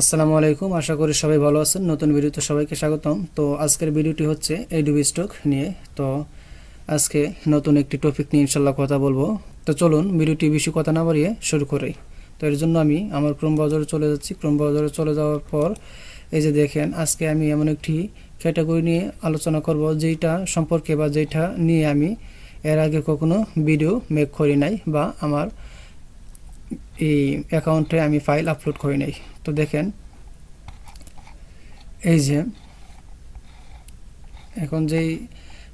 আসসালামু আলাইকুম, আশা করি সবাই ভালো আছেন। নতুন ভিডিওতে সবাইকে স্বাগতম। তো আজকের ভিডিওটি হচ্ছে এডুবি স্টক নিয়ে। তো আজকে নতুন একটি টপিক নিয়ে ইনশাল্লাহ কথা বলব। তো চলুন ভিডিওটি বেশি কথা না বাড়িয়ে শুরু করি। তো এর জন্য আমি আমার ক্রোম ব্রাউজারে চলে যাচ্ছি। ক্রোম ব্রাউজারে চলে যাওয়ার পর এই যে দেখেন, আজকে আমি এমন একটি ক্যাটাগরি নিয়ে আলোচনা করব, যেইটা সম্পর্কে বা যেটা নিয়ে আমি এর আগে কখনো ভিডিও মেক করি নাই বা আমার এই অ্যাকাউন্টে আমি ফাইল আপলোড করি নাই। তো দেখেন, এই যে, এখন যেই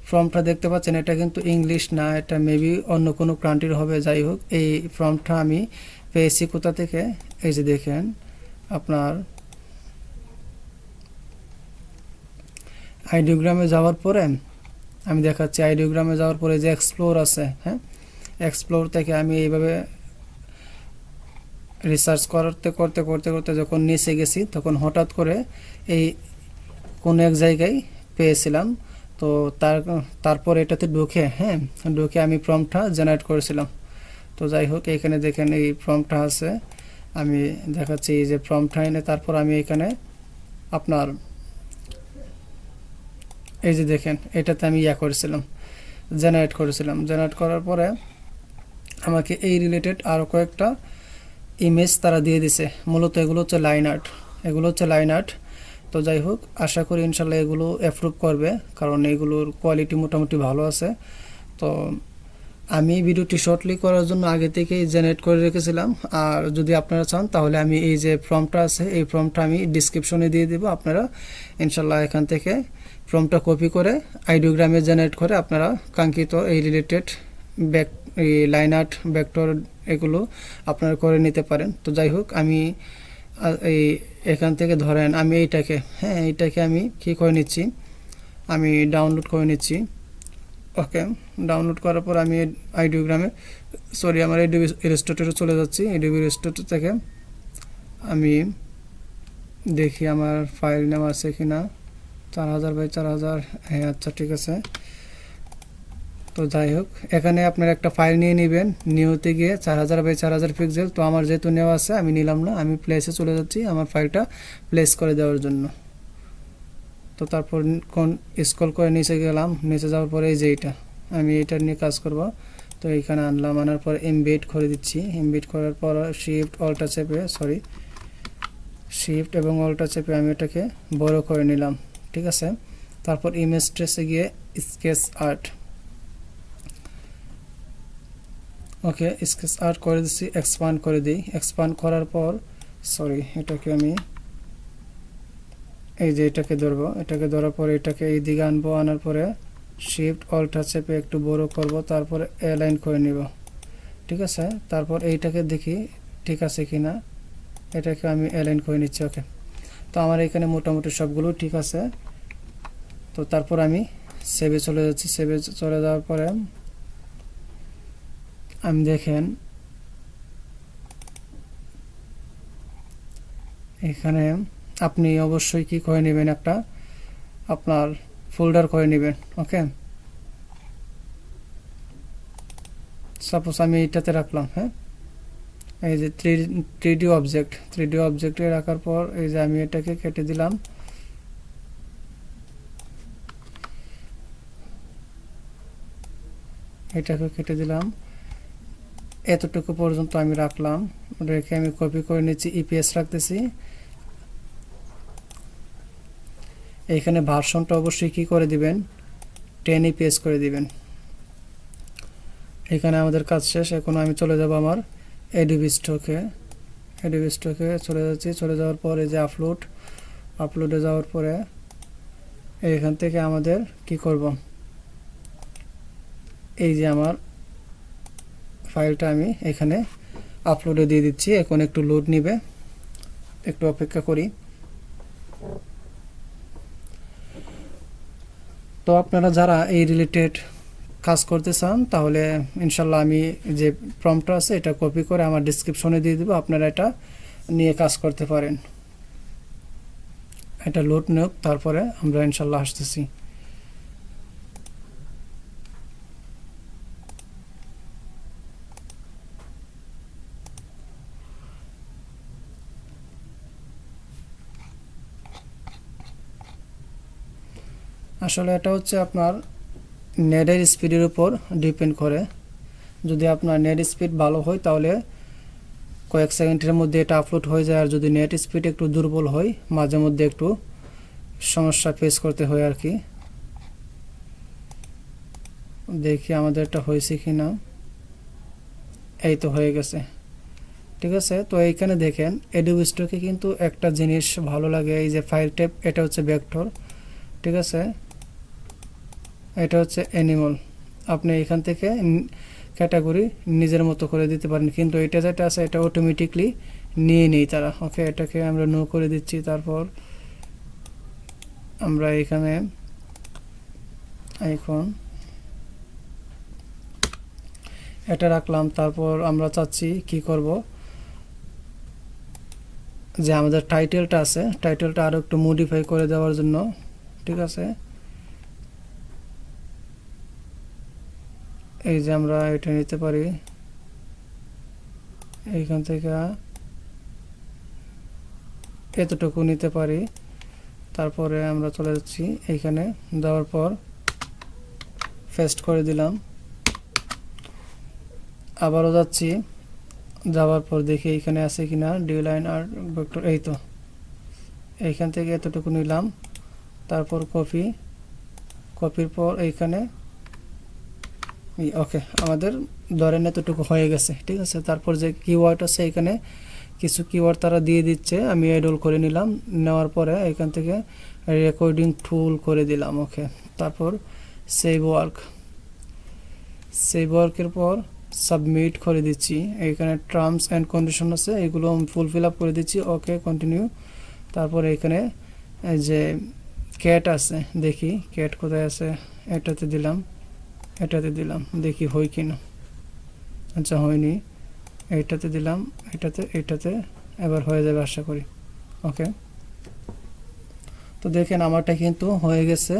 ফর্মটা দেখতে পাচ্ছেন, এটা কিন্তু ইংলিশ না, এটা মেবি অন্য কোনো কান্ট্রির হবে, যাই হোক, এই ফর্মটা আমি পেয়েছি কোথা থেকে? এই যে দেখেন, আপনার আইডিওগ্রামে যাওয়ার পরে, আমি দেখাচ্ছি, আইডিওগ্রামে যাওয়ার পরে যে এক্সপ্লোর আছে হ্যাঁ এক্সপ্লোর থেকে আমি এইভাবে রিসার্চ করতে করতে করতে করতে যখন নিচে গেছি, তখন হঠাৎ করে এই কোনো এক জায়গায় পেয়েছিলাম। তো তার, তারপর এটাতে ঢুকে হ্যাঁ ঢুকে আমি ফর্মটা জেনারেট করেছিলাম। তো যাই হোক, এখানে দেখেন এই ফর্মটা আছে। আমি দেখাচ্ছি যে ফর্মটা এনে তারপর আমি এখানে আপনার এই যে দেখেন, এটাতে আমি ইয়া করেছিলাম জেনারেট করেছিলাম। জেনারেট করার পরে আমাকে এই রিলেটেড আরও কয়েকটা ইমেজ তারা দিয়ে দিছে। মূলত এগুলো হচ্ছে লাইন আর্ট এগুলো হচ্ছে লাইন আর্ট তো যাই হোক, আশা করি ইনশাল্লাহ এগুলো অ্যাপ্রুভ করবে, কারণ এগুলোর কোয়ালিটি মোটামুটি ভালো আছে। তো আমি ভিডিওটি শর্টলি করার জন্য আগে থেকেই জেনারেট করে রেখেছিলাম। আর যদি আপনারা চান, তাহলে আমি এই যে ফর্মটা আছে, এই ফর্মটা আমি ডিসক্রিপশনে দিয়ে দেবো আপনারা। ইনশাল্লাহ এখান থেকে ফর্মটা কপি করে আইডিওগ্রামে জেনারেট করে আপনারা কাঙ্ক্ষিত এই related back line art vector এগুলো আপনারা করে নিতে পারেন। তো যাই হোক, আমি এই, এখান থেকে ধরেন আমি এইটাকে হ্যাঁ এইটাকে আমি কী করে নিচ্ছি? আমি ডাউনলোড করে নিচ্ছি। ওকে ডাউনলোড করার পর আমি আইডিওগ্রামে সরি আমার এডিবি রেস্টোরেটে চলে যাচ্ছি। এডিবি রেস্টোরেট থেকে আমি দেখি আমার ফাইল নেওয়া আছে কি না চার হাজার বাই চার হাজার হ্যাঁ আচ্ছা ঠিক আছে। তো যাই হোক, এখানে আপনার একটা ফাইল নিয়ে নেবেন। নিউতে গিয়ে চার হাজার বাই চার হাজার পিক্সেল তো আমার যেহেতু নেওয়া আছে, আমি নিলাম না। আমি প্লেসে চলে যাচ্ছি আমার ফাইলটা প্লেস করে দেওয়ার জন্য। তো তারপর কোন স্কল করে নিচে গেলাম। নিচে যাওয়ার পরে এই যে এইটা আমি এটা নিয়ে কাজ করব। তো এইখানে আনলাম। আনার পর এমবেড করে দিচ্ছি। এমবেড করার পর শিফট অল্টা চেপে সরি শিফট এবং অল্টা চেপে আমি এটাকে বড় করে নিলাম। ঠিক আছে? তারপর ইমেজ ট্রেসে গিয়ে sketch art okay, sketch art করে দিচ্ছি এক্সপান্ড করে দিই। এক্সপান্ড করার পর সরি এটাকে আমি এই যে এটাকে ধরবো। এটাকে ধরার পরে এটাকে এই দিকে আনব, আনার পরে শিফট অল্টা চেপে একটু বড় করব, তারপরে অ্যালাইন করে নিব। ঠিক আছে? তারপর এইটাকে দেখি ঠিক আছে কি না এটাকে আমি অ্যালাইন করে নিচ্ছি, ওকে। তো আমার এখানে মোটামুটি সবগুলো ঠিক আছে। তো তারপর আমি সেভে চলে যাচ্ছি। সেভে চলে যাওয়ার পরে আমি দেখেন। এখানে আপনি অবশ্যই কি করে নেবেন একটা, আপনার ফোল্ডার করে নেবেন, ওকে? সাপোজ আমি এইটাতে রাখলাম হ্যাঁ? এই যে থ্রি থ্রি অবজেক্ট থ্রি অবজেক্টে রাখার পর এই যে আমি এটাকে কেটে দিলাম। এটাকে কেটে দিলাম। এতটুকু পর্যন্ত আমি রাখলাম। রেখে আমি কপি করে নিচ্ছি ইপিএস রাখতেছি। এইখানে ভার্সনটা অবশ্যই কি করে দিবেন? টেন ইপিএস করে দিবেন। এখানে আমাদের কাজ শেষ, এখন আমি চলে যাব আমার এডিবি স্টকে এডিবি স্টকে চলে যাচ্ছি, চলে যাওয়ার পরে যে আপলোড আপলোডে যাওয়ার পরে এইখান থেকে আমাদের কি করব? এই যে আমার ফাইলটা আমি এখানে আপলোডে দিয়ে দিচ্ছি। এখন একটু লোড নিবে। একটু অপেক্ষা করি। তো আপনারা যারা এই রিলেটেড কাজ করতে চান, তাহলে ইনশাল্লাহ আমি যে প্রম্পটা আছে, এটা কপি করে আমার ডিসক্রিপশনে দিয়ে দেবো। আপনারা এটা নিয়ে কাজ করতে পারেন। এটা লোড নেওক তারপরে আমরা ইনশাল্লাহ আসতেছি। আসলে এটা হচ্ছে আপনার নেটের স্পিডের উপর ডিপেন্ড করে। যদি আপনার নেট স্পিড ভালো হয়, তাহলে কয়েক সেকেন্ডের মধ্যে এটা আপলোড হয়ে যায়। আর যদি নেট স্পিড একটু দুর্বল হয়, মাঝে মধ্যে একটু সমস্যা ফেস করতে হয় আর কি। দেখি আমাদের এটা হয়েছে কি না এই তো হয়ে গেছে। ঠিক আছে? তো এইখানে দেখেন এডুব কিন্তু একটা জিনিস ভালো লাগে, এই যে ফাইল টেপ এটা হচ্ছে ভেক্টর ঠিক আছে? এটা হচ্ছে অ্যানিমাল আপনি এখান থেকে ক্যাটাগরি নিজের মতো করে দিতে পারেন। কিন্তু এটা যেটা আছে, এটা অটোমেটিকলি নিয়ে নেই তারা। ওকে এটাকে আমরা নো করে দিচ্ছি। তারপর আমরা এখানে এখন এটা রাখলাম। তারপর আমরা চাচ্ছি কি করব? যে আমাদের টাইটেলটা আছে টাইটেলটা আরও একটু মডিফাই করে দেওয়ার জন্য। ঠিক আছে? এই যে আমরা এটা নিতে পারি। এইখান থেকে এতটুকু নিতে পারি। তারপরে আমরা চলে যাচ্ছি এইখানে। দেওয়ার পর ফেস্ট করে দিলাম। আবারও যাচ্ছি। যাওয়ার পর দেখি এইখানে আছে কিনা। ডি লাইন আর ভেক্টর এই তো। এইখান থেকে এতটুকু নিলাম। তারপর কপি কপির পর এইখানে ওকে আমাদের ধরেন এতটুকু হয়ে গেছে, ঠিক আছে? তারপর যে কিওয়ার্ড আছে এখানে, কিছু কিওয়ার্ড তারা দিয়ে দিচ্ছে, আমি এডল করে নিলাম, নেওয়ার পরে এখান থেকে রেকর্ডিং টুল করে দিলাম ওকে তারপর সেভ ওয়ার্ক সেভ ওয়ার্কের পর সাবমিট করে দিচ্ছি। এখানে টার্মস অ্যান্ড কন্ডিশন আছে, এগুলো ফুল ফিল আপ করে দিচ্ছি ওকে কন্টিনিউ তারপর এখানে যে ক্যাট আছে, দেখি ক্যাট কোথায় আছে, এটাতে দিলাম। এটাতে দিলাম, দেখি হয় কি না আচ্ছা হয়নি। এইটাতে দিলাম এটাতে এটাতে এবার হয়ে যাবে আশা করি। ওকে? তো দেখেন, আমারটা কিন্তু হয়ে গেছে।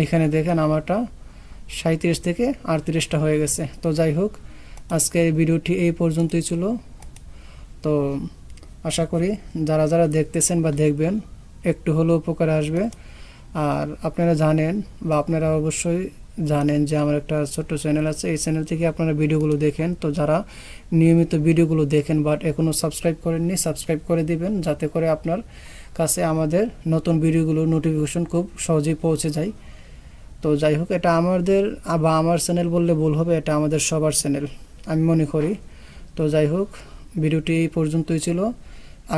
এইখানে দেখেন, আমারটা সাঁত্রিশ থেকে আটত্রিশটা হয়ে গেছে। তো যাই হোক আজকের ভিডিওটি এই পর্যন্তই ছিল। তো আশা করি, যারা যারা দেখতেছেন বা দেখবেন, একটু হলেও উপকারে আসবে। আর আপনারা জানেন বা আপনারা অবশ্যই জানেন যে আমার একটা ছোট্ট চ্যানেল আছে। এই চ্যানেল থেকে আপনারা ভিডিওগুলো দেখেন। তো যারা নিয়মিত ভিডিওগুলো দেখেন বাট এখনও সাবস্ক্রাইব করেননি সাবস্ক্রাইব করে দিবেন যাতে করে আপনার কাছে আমাদের নতুন ভিডিওগুলো নোটিফিকেশন খুব সহজেই পৌঁছে যায়। তো যাই হোক, এটা আমাদের বা আমার চ্যানেল বললে ভুল হবে, এটা আমাদের সবার চ্যানেল আমি মনে করি। তো যাই হোক, ভিডিওটি এই পর্যন্তই ছিল।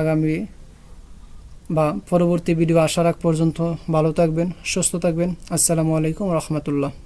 আগামী বা পরবর্তী ভিডিও আসার আগ পর্যন্ত ভালো থাকবেন সুস্থ থাকবেন। আসসালামু আলাইকুম রহমতুল্লাহ।